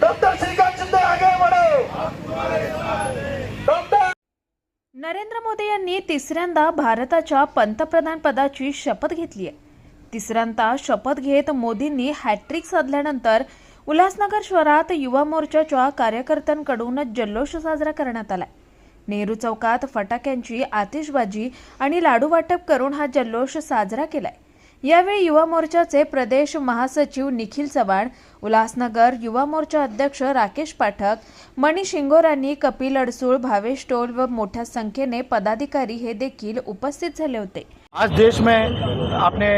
Doctor Shrikant Shinde आगे doctor Narendra Modi यांनी तिसऱ्यांदा भारताच्या पंतप्रधान पदाची शपथ घेतली आहे. तिसऱ्यांदा शपथ घेत मोदींनी हॅट्रिक साधल्यानंतर उल्हासनगर शहरात युवा मोर्चाच्या कार्यकर्त्यांकडून जल्लोष साजरा करण्यात आला नेहरू चौकात फटाक्यांची आतिषबाजी आणि लाडू वाटप करून हा जल्लोष साजरा केलाय. यावेळी युवा मोर्चाचे प्रदेश महासचिव निखिल चव्हाण उल्हासनगर युवा मोर्चा अध्यक्ष राकेश पाठक मणी शिंगोरांनी कपिल अडसूळ भावेश टोल व मोठ्या संख्येने पदाधिकारी हे देखील उपस्थित झाले होते. आज देश में आपने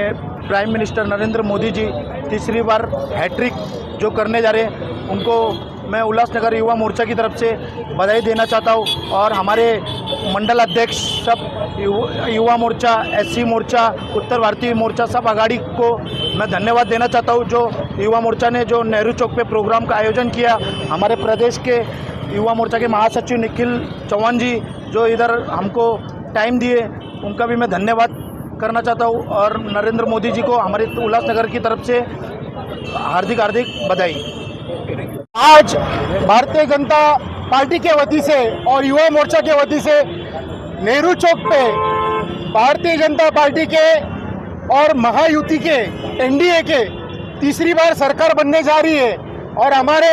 प्राइम मिनिस्टर नरेंद्र मोदी जी तीसरी बार हैट्रिक जो करने जा रहे हैं उनको मैं उल्लासनगर युवा मोर्चा की तरफ़ से बधाई देना चाहता हूँ और हमारे मंडल अध्यक्ष सब युवा मोर्चा, एससी मोर्चा, उत्तर भारतीय मोर्चा सब अगाड़ी को मैं धन्यवाद देना चाहता हूँ। जो युवा मोर्चा ने जो नेहरू चौक पे प्रोग्राम का आयोजन किया, हमारे प्रदेश के युवा मोर्चा के महासचिव निखिल चौहान जी, जो इधर हमको टाइम दिए, उनका भी मैं धन्यवाद करना चाहता हूँ। और नरेंद्र मोदी जी को हमारे उल्लासनगर की तरफ़ से हार्दिक हार्दिक बधाई। आज भारतीय जनता पार्टी के वती से और युवा मोर्चा के वती से नेहरू चौक पे भारतीय जनता पार्टी के और महायुति के, एनडीए के तीसरी बार सरकार बनने जा रही है और हमारे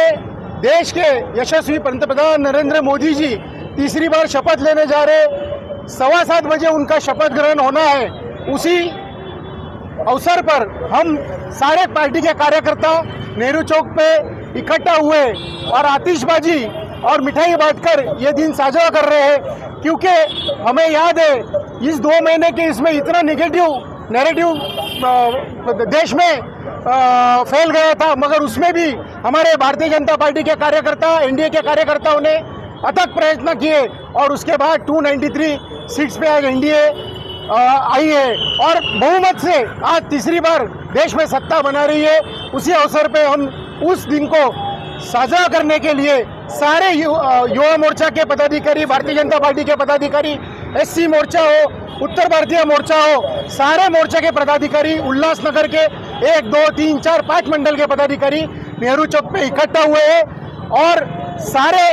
देश के यशस्वी पंतप्रधान नरेंद्र मोदी जी तीसरी बार शपथ लेने जा रहे सवा सात बजे उनका शपथ ग्रहण होना है। उसी अवसर पर हम सारे पार्टी के कार्यकर्ता नेहरू चौक पे इकट्ठा हुए और आतिशबाजी और मिठाई बांटकर ये दिन साझा कर रहे हैं, क्योंकि हमें याद है, इस दो महीने के इसमें इतना निगेटिव नेगेटिव देश में फैल गया था, मगर उसमें भी हमारे भारतीय जनता पार्टी के कार्यकर्ता, एनडीए के कार्यकर्ताओं ने अथक प्रयत्न किए और उसके बाद 293 सीट्स पे आज एनडीए आई है और बहुमत से आज तीसरी बार देश में सत्ता बना रही है, उसी अवसर पे हम उस दिन को साझा करने के लिए सारे युवा मोर्चा के पदाधिकारी, भारतीय जनता पार्टी के पदाधिकारी, एससी मोर्चा हो, उत्तर भारतीय मोर्चा हो, सारे मोर्चा के पदाधिकारी, उल्लासनगर के एक, दो, तीन, चार, पाँच मंडल के पदाधिकारी नेहरू चौक पे इकट्ठा हुए हैं और सारे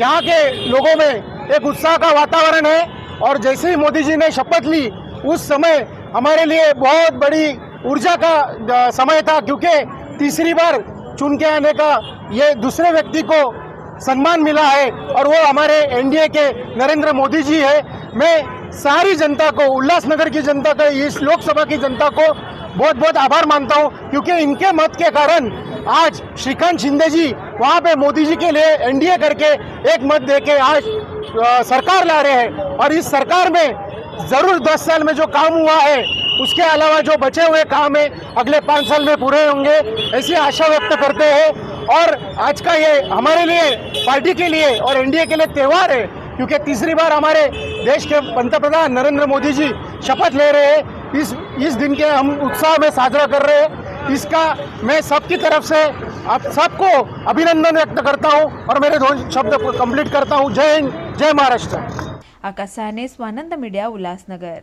यहाँ के लोगों में एक उत्साह का वातावरण है और जैसे ही मोदी जी ने शपथ ली, उस समय हमारे लिए बहुत बड़ी ऊर्जा का समय था क्योंकि तीसरी बार चुन के आने का ये दूसरे व्यक्ति को सम्मान मिला है और वो हमारे एनडीए के नरेंद्र मोदी जी है। मैं सारी जनता को, उल्लासनगर की जनता को, इस लोकसभा की जनता को बहुत बहुत आभार मानता हूँ, क्योंकि इनके मत के कारण आज श्रीकांत शिंदे जी वहाँ पे मोदी जी के लिए एनडीए करके एक मत दे के आज सरकार ला रहे हैं। और इस सरकार में ज़रूर दस साल में जो काम हुआ है उसके अलावा जो बचे हुए काम है, अगले पाँच साल में पूरे होंगे, ऐसी आशा व्यक्त करते हैं। और आज का ये हमारे लिए, पार्टी के लिए और एनडीए के लिए त्यौहार है, क्योंकि तीसरी बार हमारे देश के पंतप्रधान नरेंद्र मोदी जी शपथ ले रहे हैं। इस इस दिन के हम उत्साह में साजरा कर रहे हैं। इसका मैं सबकी तरफ़ से आप सबको अभिनंदन व्यक्त करता हूँ और मेरे दो शब्द कंप्लीट करता हूँ। जय हिंद, जय महाराष्ट्र। आकाश स्वानंद मीडिया उल्हासनगर